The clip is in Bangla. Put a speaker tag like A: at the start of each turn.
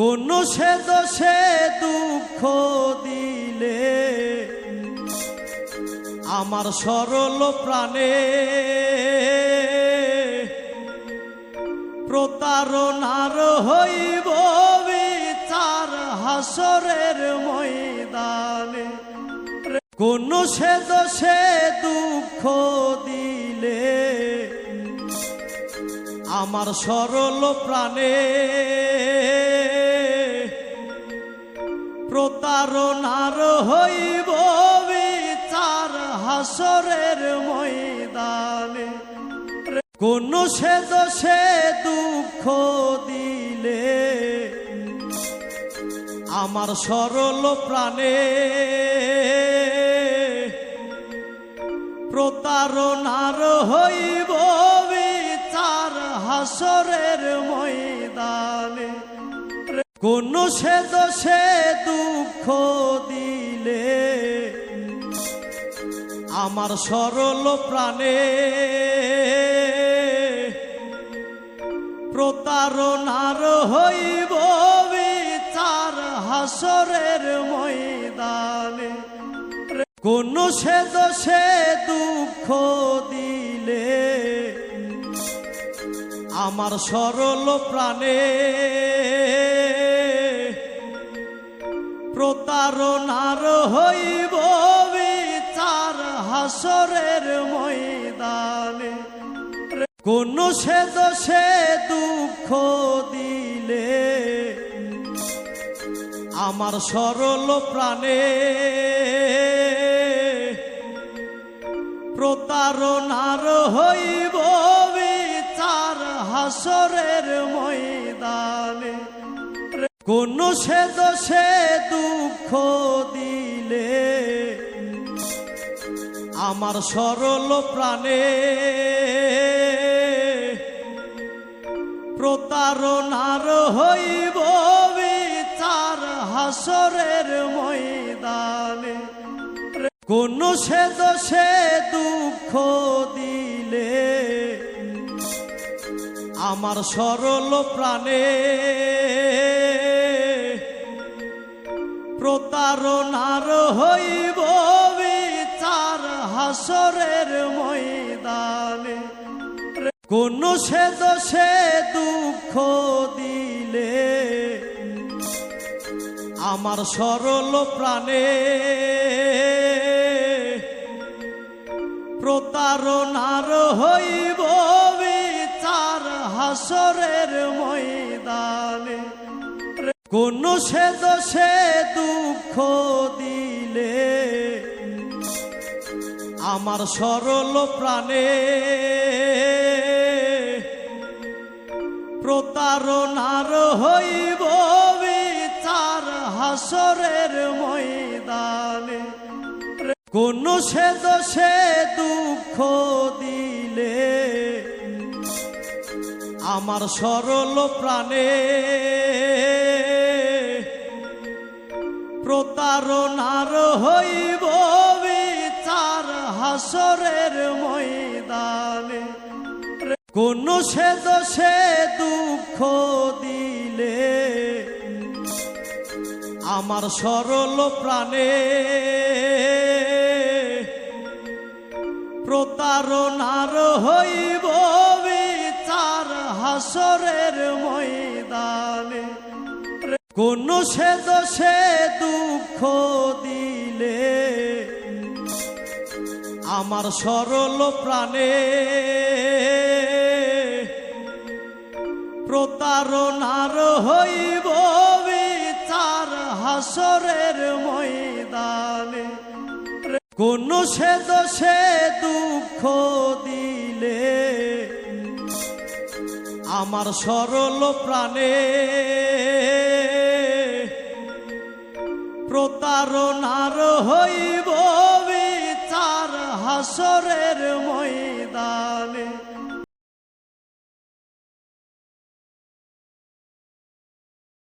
A: কোন সে দোষে দুঃখ দিলে। আমার সরল প্রাণে প্রতারণার হইব বিচার হাসরের ময়দানে। কোন সে দোষে দুঃখ দিলে আমার সরল প্রাণে প্রতারণার হইব বিচার হাসরের ময়দানে। কোন সে দোষে দুঃখ দিলে? আমার সরল প্রাণে প্রতারণার হইব বিচার হাসরের ময়দানে। কোন সে দোষে দুঃখ দিলে আমার সরল প্রাণে প্রতারণার হইব বিচার হাসরের ময়দানে। কোন সে দোষে দুঃখ দিলে আমার সরল প্রাণে কোন সে দোষে দুঃখ দিলে? আমার সরল প্রাণে প্রতারণার হইব বিচার হাসরের ময়দানে। কোন সে দোষে দুঃখ দিলে? আমার সরল প্রাণে প্রতারণার হইব বিচার হাসরের ময়দানে। কোন সে দোষে দুঃখ দিলে? আমার সরল প্রাণে প্রতারণার হইব বিচার হাসরের ময়দানে। কোন সে দোষে দুঃখ দিলে? আমার সরল প্রাণে প্রতারণার হইব বিচার হাসরের ময়দানে। কোন সে দোষে দুঃখ দিলে? আমার সরল প্রাণে প্রতারণার হইব বিচার হাসরের ময়দানে। কোন সে দোষে দুঃখ দিলে, আমার সরল প্রাণে প্রতারণার হইব বিচার হাসরের ময়দানে। কোন সে দোষে দুঃখ দিলে। আমার সরল প্রাণে প্রতারণার হইব বিচার হাসরের ময়দানে। কোন সে দোষে দুঃখ দিলে আমার সরল প্রাণে হইব বিচার হাসরের ময়দানে। কোন সে দোষে দুঃখ দিলে, আমার সরল প্রাণে প্রতারণার হইব বিচার হাসরের ময়দানে।